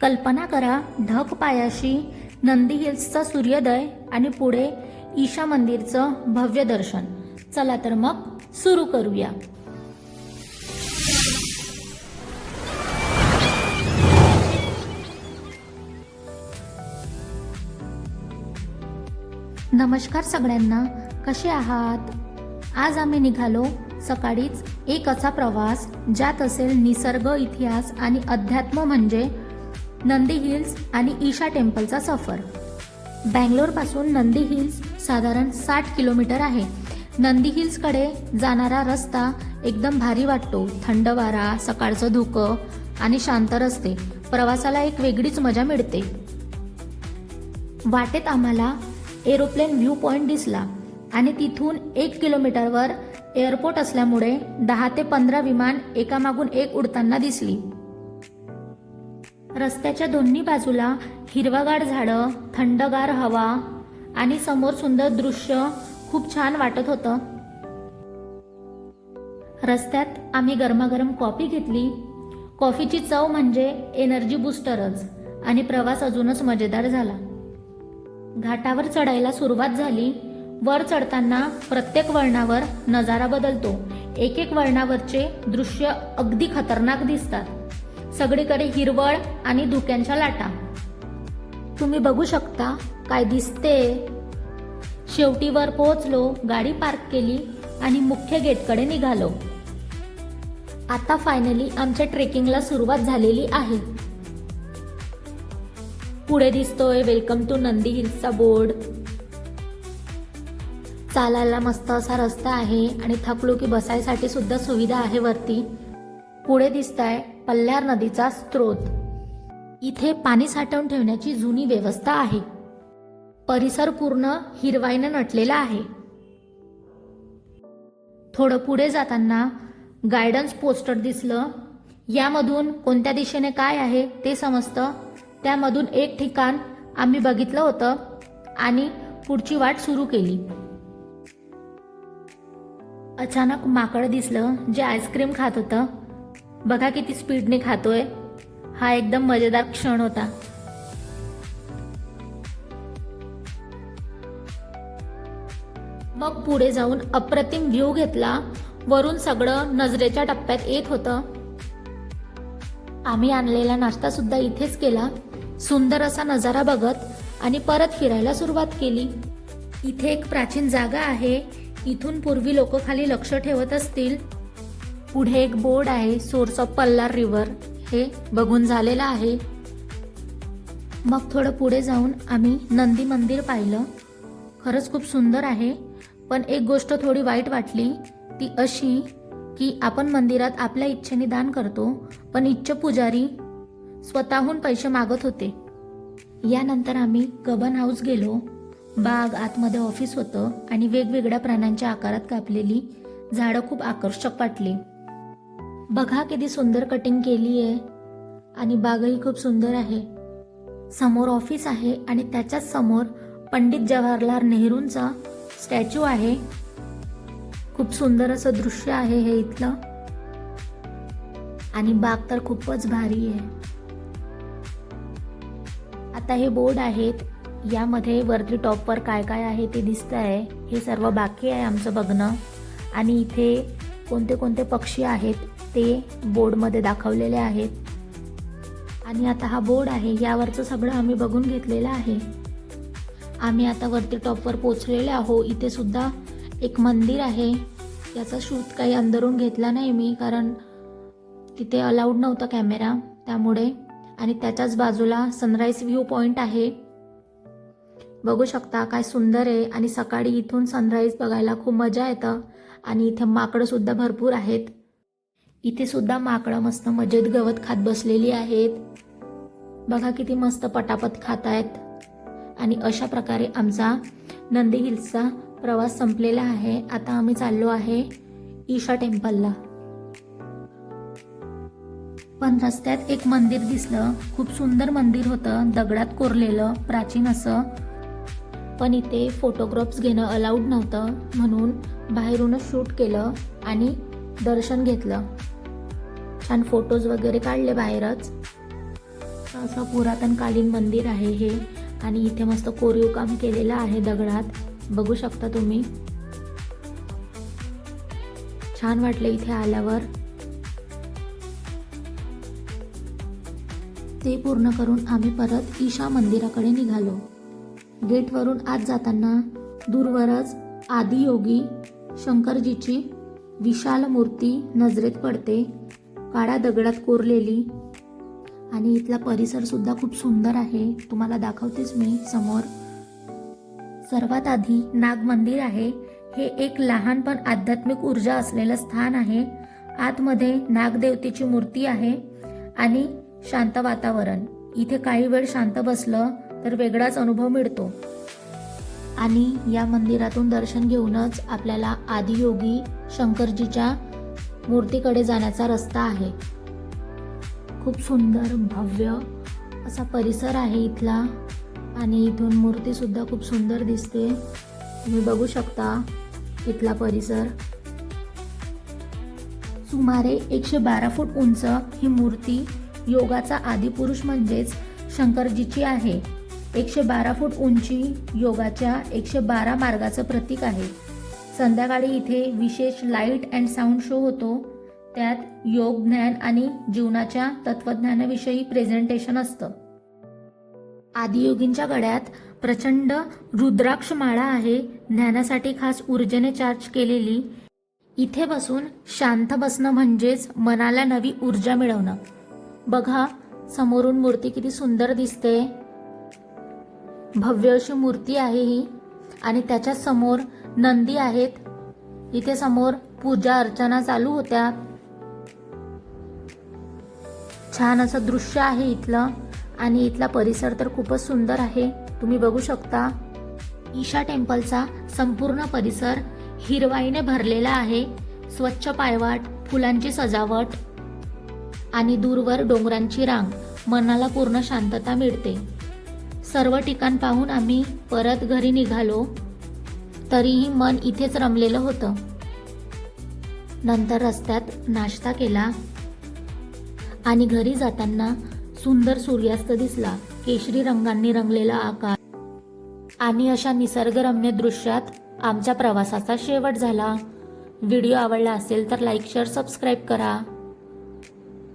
कल्पना करा ढग पायाशी नंदी हिल्सचा सूर्योदय आणि पुढे ईशा मंदिरचं भव्य दर्शन. चला तर मग सुरू करूया. नमस्कार सगळ्यांना कसे आहात? आज आम्ही निघालो सकाळीच एक असा प्रवास ज्यात असेल निसर्ग इतिहास आणि अध्यात्म म्हणजे नंदी हिल्स आणि ईशा टेम्पलचा सफर. बँगलोरपासून नंदी हिल्स साधारण साठ किलोमीटर आहे. नंदी हिल्सकडे जाणारा रस्ता एकदम भारी वाटतो. थंड वारा सकाळचं धुकं आणि शांत रस्ते. प्रवासाला एक वेगळीच मजा मिळते. वाटेत आम्हाला एरोप्लेन व्ह्यू पॉईंट दिसला आणि तिथून एक किलोमीटरवर एअरपोर्ट असल्यामुळे दहा ते पंधरा विमान एकामागून एक उडताना दिसली. रस्त्याच्या दोन्ही बाजूला हिरवागार झाडं थंडगार हवा आणि समोर सुंदर दृश्य खूप छान वाटत होतं. रस्त्यात आम्ही गरमागरम कॉफी घेतली. कॉफीची चव म्हणजे एनर्जी बुस्टरच आणि प्रवास अजूनच मजेदार झाला. घाटावर चढायला सुरुवात झाली. वर चढताना प्रत्येक वळणावर नजारा बदलतो. एक एक वळणावरचे दृश्य अगदी खतरनाक दिसतात. सगळीकडे हिरवळ आणि धुक्यांच्या लाटा. तुम्ही बघू शकता काय दिसते. शेवटीवर पोहोचलो गाडी पार्क केली आणि मुख्य गेटकडे निघालो. आता फायनली आमच्या ट्रेकिंगला सुरुवात झालेली आहे. पुढे दिसतोय वेलकम टू नंदी हिल्सचा बोर्ड चालायला मस्त असा रस्ता आहे आणि थकलो की बसायसाठी सुद्धा सुविधा आहे वरती. पुढे दिसत आहे पल्ल्यार नदीचा स्त्रोत इथे पाणी साठवून ठेवण्याची जुनी व्यवस्था आहे. परिसर पूर्ण हिरवाईनं नटलेला आहे. थोडं पुढे जाताना गायडन्स पोस्टर दिसलं. यामधून कोणत्या दिशेने काय आहे ते समजतं. त्यामधून एक ठिकाण आम्ही बघितलं होतं आणि पुढची वाट सुरू केली. अचानक माकड दिसलं जे आईस्क्रीम खात होतं. बघा किती स्पीडने खातोय. हा एकदम मजेदार क्षण होता. मग पुढे जाऊन अप्रतिम व्ह्यू घेतला. वरून सगळं नजरेच्या टप्प्यात येत होतं. आम्ही आणलेला नाश्ता सुद्धा इथेच केला. सुंदर असा नजारा बघत आणि परत फिरायला सुरुवात केली. इथे एक प्राचीन जागा आहे. इथून पूर्वी लोक खाली लक्ष ठेवत असतील. पुढे एक बोर्ड आहे सोर्स ऑफ पल्लार रिव्हर हे बघून झालेलं आहे. मग थोडं पुढे जाऊन आम्ही नंदी मंदिर पाहिलं. खरंच खूप सुंदर आहे पण एक गोष्ट थोडी वाईट वाटली. ती अशी की आपण मंदिरात आपल्या इच्छेने दान करतो पण इच्छ पुजारी स्वतःहून पैसे मागत होते. यानंतर आम्ही गबन हाऊस गेलो. बाग आतमध्ये ऑफिस होतं आणि वेगवेगळ्या प्राण्यांच्या आकारात कापलेली झाडं खूप आकर्षक वाटली. बघा किती सुंदर कटिंग केली आहे आणि बागही खूप सुंदर आहे. समोर ऑफिस आहे आणि त्याच्याच समोर पंडित जवाहरलाल नेहरूंचा स्टॅच्यू आहे. खूप सुंदर असं दृश्य आहे हे इथलं. आणि बाग तर खूपच भारी आहे. आता हे बोर्ड आहेत. यामध्ये वरती टॉपवर काय काय आहे ते दिसत आहे हे सर्व बाकी आहे आमचं बघणं. आणि इथे कोणते कोणते पक्षी आहेत ते बोर्डमध्ये दाखवलेले आहेत. आणि आता हा बोर्ड आहे यावरचं सगळं आम्ही बघून घेतलेलं आहे. आम्ही आता वरती टॉपवर पोचलेले आहो. इथे सुद्धा एक मंदिर आहे. याचा शूट काही अंदरून घेतला नाही मी कारण तिथे अलाउड नव्हता कॅमेरा त्यामुळे. आणि त्याच्याच बाजूला सनराईज व्ह्यू पॉईंट आहे. बघू शकता काय सुंदर आहे. आणि सकाळी इथून सनराईज बघायला खूप मजा येतं. आणि इथे माकडंसुद्धा भरपूर आहेत. इथे सुद्धा माकडं मस्त मजेत गवत खात बसलेली आहेत. बघा किती मस्त पटापट खात आहेत आणि अशा प्रकारे आमचा नंदी हिल्सचा प्रवास संपलेला आहे. आता आम्ही चाललो आहे ईशा टेम्पलला. पण रस्त्यात एक मंदिर दिसलं. खूप सुंदर मंदिर होतं. दगडात कोरलेलं प्राचीन असं. पण इथे फोटोग्राफ्स घेणं अलाउड नव्हतं. म्हणून बाहेरूनच शूट केलं आणि दर्शन घेतलं. छान फोटोज वगैरे काढले बाहेरच. असं पुरातनकालीन मंदिर आहे हे. आणि इथे मस्त कोरीव काम केलेलं आहे दगडात. बघू शकता तुम्ही. छान वाटले इथे आल्यावर. ते पूर्ण करून आम्ही परत ईशा मंदिराकडे निघालो. गेटवरून आत जाताना दूरवरच आदियोगी शंकरजीची विशाल मूर्ती नजरेत पडते. काळ्या दगडात कोरलेली. आणि इथला परिसर सुद्धा खूप सुंदर आहे. तुम्हाला दाखवतेच मी समोर. सर्वात आधी नाग मंदिर आहे. हे एक लहान पण आध्यात्मिक ऊर्जा असलेलं स्थान आहे. आतमध्ये नागदेवतेची मूर्ती आहे. आणि शांत वातावरण. इथे काही वेळ शांत बसलं तर वेगळाच अनुभव मिळतो. आणि या मंदिरातून दर्शन घेऊनच आपल्याला आदियोगी शंकरजीच्या मूर्तीकडे जाण्याचा रस्ता आहे. खूप सुंदर भव्य असा परिसर आहे इथला. आणि इथून मूर्ती सुद्धा खूप सुंदर दिसते. तुम्ही बघू शकता इथला परिसर. सुमारे एकशे बारा फूट उंच ही मूर्ती योगाचा आदिपुरुष म्हणजेच शंकरजीची आहे. एकशे बारा फूट उंची योगाच्या एकशे बारा मार्गाचं प्रतीक आहे. संध्याकाळी इथे विशेष लाइट अँड साऊंड शो होतो. त्यात योग ज्ञान आणि जीवनाच्या तत्वज्ञानाविषयी प्रेझेंटेशन असतं. आदियोगींच्या गळ्यात प्रचंड रुद्राक्ष माळा आहे. ज्ञानासाठी खास ऊर्जेने चार्ज केलेली. इथे बसून शांत बसणं म्हणजेच मनाला नवी ऊर्जा मिळवणं. बघा समोरून मूर्ती किती सुंदर दिसते. भव्य अशी मूर्ती आहे ही. आणि त्याच्यासमोर नंदी आहेत. इथे समोर पूजा अर्चना चालू होत्या. छान असं दृश्य आहे इथलं. आणि इथला परिसर तर खूपच सुंदर आहे. तुम्ही बघू शकता. ईशा टेम्पलचा संपूर्ण परिसर हिरवाईने भरलेला आहे. स्वच्छ पायवाट फुलांची सजावट आणि दूरवर डोंगरांची रांग. मनाला पूर्ण शांतता मिळते. सर्व ठिकाण पाहून आम्ही परत घरी निघालो. तरीही मन इथेच रमलेलं होतं. नंतर रस्त्यात नाश्ता केला आणि घरी जाताना सुंदर सूर्यास्त दिसला. केशरी रंगांनी रंगलेला आकाश आणि अशा निसर्गरम्य दृश्यात आमच्या प्रवासाचा शेवट झाला. व्हिडिओ आवडला असेल तर लाईक शेअर सबस्क्राईब करा.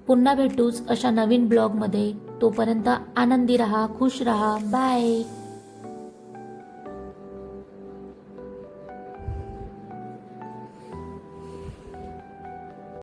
पुन्हा भेटूच अशा नवीन ब्लॉगमध्ये. तोपर्यंत आनंदी रहा खुश रहा. बाय.